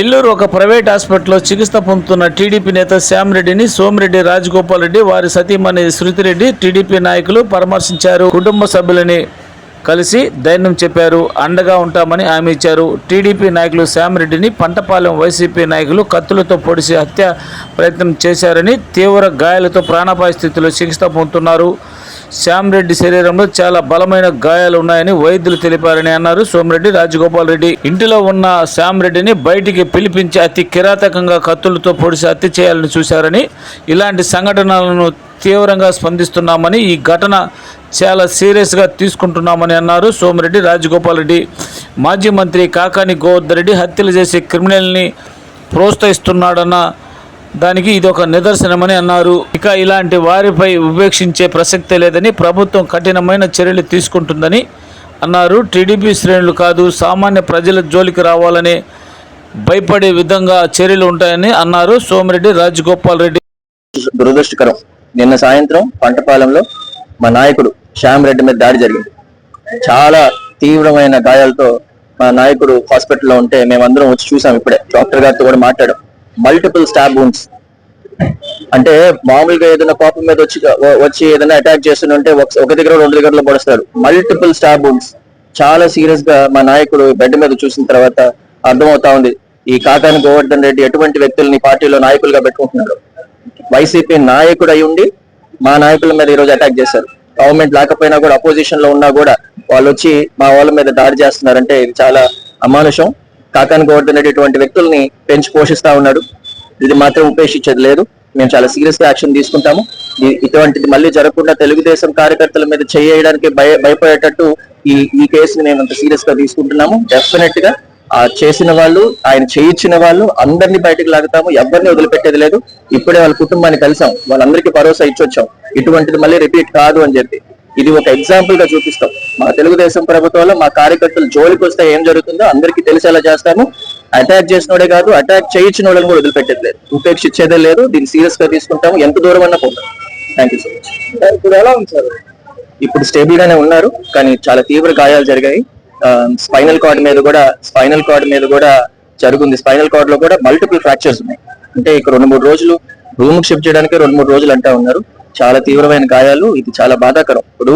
నెల్లూరు ఒక ప్రైవేట్ హాస్పిటల్లో చికిత్స పొందుతున్న టీడీపీ నేత శ్యామరెడ్డిని సోమిరెడ్డి రాజగోపాల్ రెడ్డి వారి సతీమణి శృతిరెడ్డి టీడీపీ నాయకులు పరామర్శించారు. కుటుంబ సభ్యులని కలిసి ధైర్యం చెప్పారు. అండగా ఉంటామని హామీ ఇచ్చారు. టీడీపీ నాయకులు శ్యామరెడ్డిని పంటపాలెం వైసీపీ నాయకులు కత్తులతో పొడిసి హత్య ప్రయత్నం చేశారని తీవ్ర గాయాలతో ప్రాణాపాయ స్థితిలో చికిత్స పొందుతున్నారు. శ్యామరెడ్డి శరీరంలో చాలా బలమైన గాయాలు ఉన్నాయని వైద్యులు తెలిపారని అన్నారు. సోమిరెడ్డి రాజగోపాల్ రెడ్డి ఇంటిలో ఉన్న శ్యామరెడ్డిని బయటికి పిలిపించి అతి కిరాతకంగా కత్తులతో పొడిచి హత్య చేయాలని చూశారని ఇలాంటి సంఘటనలను తీవ్రంగా స్పందిస్తున్నామని ఈ ఘటన చాలా సీరియస్గా తీసుకుంటున్నామని అన్నారు. సోమిరెడ్డి రాజగోపాల్ రెడ్డి మాజీ మంత్రి కాకాని గోవర్ధన్ రెడ్డి హత్యలు చేసే క్రిమినల్ని ప్రోత్సహిస్తున్నాడన్న దానికి ఇది ఒక నిదర్శనమని అన్నారు. ఇక ఇలాంటి వారిపై ఉపేక్షించే ప్రసక్తే లేదని ప్రభుత్వం కఠినమైన చర్యలు తీసుకుంటుందని అన్నారు. టీడీపీ శ్రేణులు కాదు సామాన్య ప్రజల జోలికి రావాలని భయపడే విధంగా చర్యలు ఉంటాయని అన్నారు. సోమిరెడ్డి రాజగోపాల్ రెడ్డి. దురదృష్టకరం. నిన్న సాయంత్రం పంటపాలెంలో మా నాయకుడు శ్యామ్ రెడ్డి మీద దాడి జరిగింది. చాలా తీవ్రమైన గాయాలతో మా నాయకుడు హాస్పిటల్లో ఉంటే మేమందరం వచ్చి చూసాం ఇప్పుడే. డాక్టర్ గారితో కూడా మాట్లాడాం. మల్టిపుల్ స్టాబ్ బూన్స్ అంటే మామూలుగా ఏదైనా కోపం మీద వచ్చి వచ్చి ఏదైనా అటాక్ చేస్తుంటే ఒక ఒక దగ్గర రెండు దగ్గరలో పొడుస్తాడు మల్టిపుల్ స్టాబ్ బూన్స్ చాలా సీరియస్గా మా నాయకుడు బెడ్ మీద చూసిన తర్వాత అర్థమవుతా ఉంది. ఈ కాకాని గోవర్ధన్ రెడ్డి ఎటువంటి వ్యక్తుల్ని పార్టీలో నాయకులుగా పెట్టుకుంటున్నాడు? వైసీపీ నాయకుడు అయి ఉండి మా నాయకుల మీద ఈరోజు అటాక్ చేశారు. గవర్నమెంట్ లేకపోయినా కూడా అపోజిషన్లో ఉన్నా కూడా వాళ్ళు వచ్చి మా వాళ్ళ మీద దాడి చేస్తున్నారంటే ఇది చాలా అమానుషం. కాకాని గోవర్ధన్ రెడ్డి వ్యక్తుల్ని పెంచి పోషిస్తా ఉన్నాడు. ఇది మాత్రం ఉపేక్షించేది లేదు. మేము చాలా సీరియస్గా యాక్షన్ తీసుకుంటాము. ఇటువంటిది మళ్ళీ జరగకుండా తెలుగుదేశం కార్యకర్తల మీద చేయడానికి భయ భయపడేటట్టు ఈ ఈ కేసుని మేము అంత సీరియస్గా తీసుకుంటున్నాము. డెఫినెట్గా ఆ చేసిన వాళ్ళు ఆయన చేయించిన వాళ్ళు అందరినీ బయటకు లాగుతాము. ఎవరిని వదిలిపెట్టేది లేదు. ఇప్పుడే వాళ్ళ కుటుంబాన్ని కలిసాం. వాళ్ళందరికీ భరోసా ఇచ్చొచ్చాం. ఇటువంటిది మళ్ళీ రిపీట్ కాదు అని చెప్పి. ఇది ఒక ఎగ్జాంపుల్గా చూపిస్తాం. మా తెలుగుదేశం ప్రభుత్వంలో మా కార్యకర్తలు జోలికి వస్తే ఏం జరుగుతుందో అందరికీ తెలిసేలా చేస్తాము. అటాక్ చేసినోడే కాదు అటాక్ చేయించిన వాళ్ళని కూడా వదిలిపెట్టేది లేదు. ఉపేక్షించేదే లేదు దీన్ని సీరియస్గా తీసుకుంటాము. ఎంత దూరం అన్నా పోతాం. థ్యాంక్ యూ సో మచ్ ఇప్పుడు ఎలా ఉంది సార్? ఇప్పుడు స్టేబుల్ గానే ఉన్నారు కానీ చాలా తీవ్ర గాయాలు జరిగాయి. స్పైనల్ కార్డ్ మీద కూడా స్పైనల్ కార్డ్ మీద కూడా జరుగుంది. స్పైనల్ కార్డ్లో కూడా మల్టిపుల్ ఫ్రాక్చర్స్ ఉన్నాయి. అంటే ఇక రెండు మూడు రోజులు రూమ్ షిఫ్ట్ చేయడానికి రెండు మూడు రోజులు అంటా ఉన్నారు. చాలా తీవ్రమైన గాయాలు ఇది చాలా బాధాకరం. ఇప్పుడు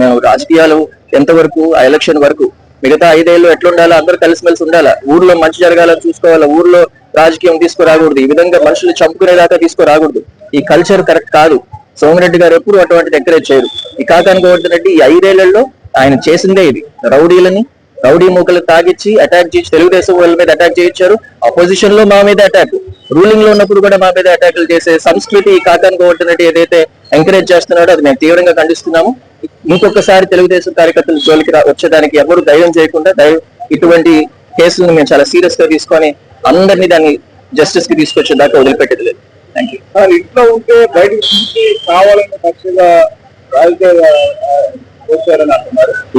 మేము రాజకీయాలు ఎంతవరకు ఆ ఎలక్షన్ వరకు? మిగతా ఐదేళ్ళు ఎట్లుండాలో? అందరూ కలిసిమెలిసి ఉండాలా? ఊర్లో మంచి జరగాలని చూసుకోవాలా? ఊర్లో రాజకీయం తీసుకురాకూడదు. ఈ విధంగా మనుషులు చంపుకునేదాకా తీసుకురాకూడదు. ఈ కల్చర్ కరెక్ట్ కాదు. సోమిరెడ్డి గారు ఎప్పుడు అటువంటిది ఎంకరేజ్ చేయరు. ఈ కాకాని గోవర్ధన్ రెడ్డి ఈ ఐదేళ్ళలో ఆయన చేసిందే ఇది. రౌడీలని రౌడీ మూకలు తాగిచ్చి అటాక్ చేసి తెలుగుదేశం వాళ్ళ మీద అటాక్ చేయించారు. అపోజిషన్లో మా మీద అటాక్ రూలింగ్లో ఉన్నప్పుడు కూడా మా మీద అటాకులు చేసే సంస్కృతి ఈ కాకాని గోవర్ధన్ రెడ్డి ఏదైతే ఎంకరేజ్ చేస్తున్నాడో అది మేము తీవ్రంగా ఖండిస్తున్నాము. ఇంకొకసారి తెలుగుదేశం కార్యకర్తలు జోలికి వచ్చేదానికి ఎవరు ధైర్యం చేయకుండా ఇటువంటి కేసులను మేము చాలా సీరియస్గా తీసుకొని అందరినీ దాన్ని జస్టిస్కి తీసుకొచ్చేదాకా వదిలిపెట్టేది లేదు. థ్యాంక్ యూ ఇంట్లో ఉంటే బయటకు కావాలని పక్షంగా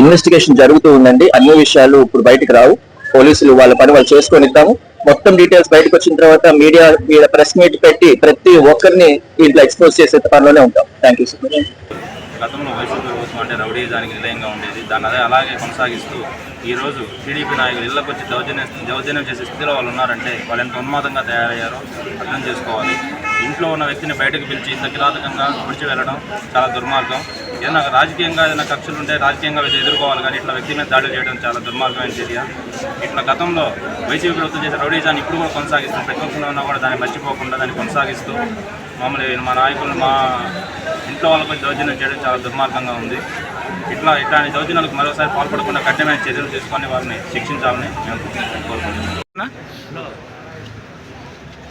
ఇన్వెస్టిగేషన్ జరుగుతూ ఉందండి. అన్ని విషయాలు ఇప్పుడు బయటకు రావు. పోలీసులు వాళ్ళ పని వాళ్ళు చేసుకొని ఇద్దాము. మొత్తం డీటెయిల్స్ బయటకు వచ్చిన తర్వాత మీడియా మీద ప్రెస్ మీట్ పెట్టి ప్రతి ఒక్కరిని దీంట్లో ఎక్స్పోజ్ చేసే పనిలోనే ఉంటాం. థ్యాంక్ యూ సో మచ్ గతంలో వైసీపీ ప్రభుత్వం అంటే రౌడీజానికి నిలయంగా ఉండేది. దాన్ని అదే అలాగే కొనసాగిస్తూ ఈరోజు టీడీపీ నాయకులు ఇళ్ళకు వచ్చి దౌర్జన్యం దౌర్జన్యం చేసే స్థితిలో వాళ్ళు ఉన్నారంటే వాళ్ళు ఎంత ఉన్మాదంగా తయారయ్యారో అర్థం చేసుకోవాలి. ఇంట్లో ఉన్న వ్యక్తిని బయటకు పిలిచి ఇంత కిరాతకంగా విడిచి వెళ్ళడం చాలా దుర్మార్గం. ఏదైనా రాజకీయంగా ఏదైనా కక్షలు ఉంటే రాజకీయంగా వీళ్ళు ఎదుర్కోవాలి కానీ ఇట్లా వ్యక్తి మీద దాడులు చేయడం చాలా దుర్మార్గమైన చర్య. ఇట్లా గతంలో వైసీపీ ప్రభుత్వం చేసే రౌడీజాన్ని ఇప్పుడు కూడా కొనసాగిస్తూ ప్రతిపక్షంలో ఉన్నా కూడా దాన్ని మర్చిపోకుండా దాన్ని కొనసాగిస్తూ మామూలు మా నాయకులు మా ఇంట్లో వాళ్ళపై దౌర్జన్యం చేయడం చాలా దుర్మార్గంగా ఉంది. ఇట్లా ఇట్లాంటి దౌర్జన్యాలకు మరోసారి పాల్పడకుండా కఠినమైన చర్యలు తీసుకొని వారిని శిక్షించాలని మేము కోరుకుంటున్నాం.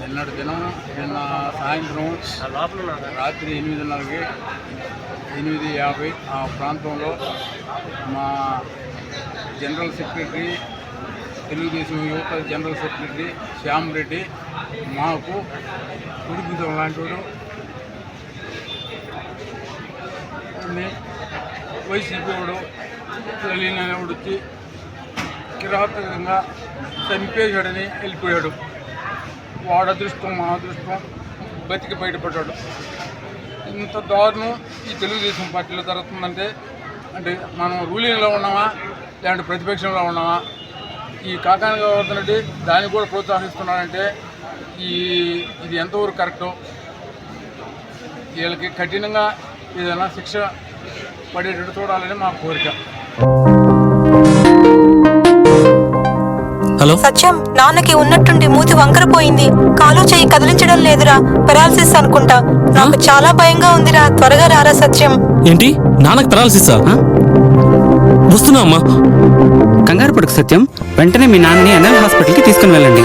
నిన్నటి దినం నిన్న సాయంత్రం రాత్రి ఎనిమిదిన్నరకి ఎనిమిది యాభై ఆ ప్రాంతంలో మా జనరల్ సెక్రటరీ తెలుగుదేశం యువత జనరల్ సెక్రటరీ శ్యామ్ రెడ్డి మాకు ఉడిపితం లాంటి వైసీపీ వాడు లలీన్ అనేవాడు వచ్చి కిరాతకంగా చంపేశాడని వెళ్ళిపోయాడు. వాడు అదృష్టం మా అదృష్టం బతికి బయటపడ్డాడు. ఇంత దారుణం ఈ తెలుగుదేశం పార్టీలో జరుగుతుందంటే అంటే మనం రూలింగ్లో ఉన్నామా లేదంటే ప్రతిపక్షంలో ఉన్నామా? ఈ కాకాని గోవర్ధన్ దాన్ని కూడా ప్రోత్సహిస్తున్నాడంటే ఈ ఇది ఎంతవరకు కరెక్టో? వీళ్ళకి కఠినంగా ఏదైనా శిక్ష పడేటట్టు చూడాలని మా కోరిక. హలో? సత్యం నాన్నకి ఉన్నట్టుండి మూతి వంకరపోయింది కాలు చేయి కదిలించడం లేదురా పెరాలసిస్ అనుకుంటా. నాకు చాలా భయంగా ఉందిరా త్వరగా రారా సత్యం. ఏంటి? నాన్నకు పెరాలసిసా? వస్తున్నా అమ్మా. కంగారు పడుకు సత్యం. వెంటనే మీ నాన్నని ఎన్ఎల్ హాస్పిటల్కి తీసుకుని వెళ్ళండి.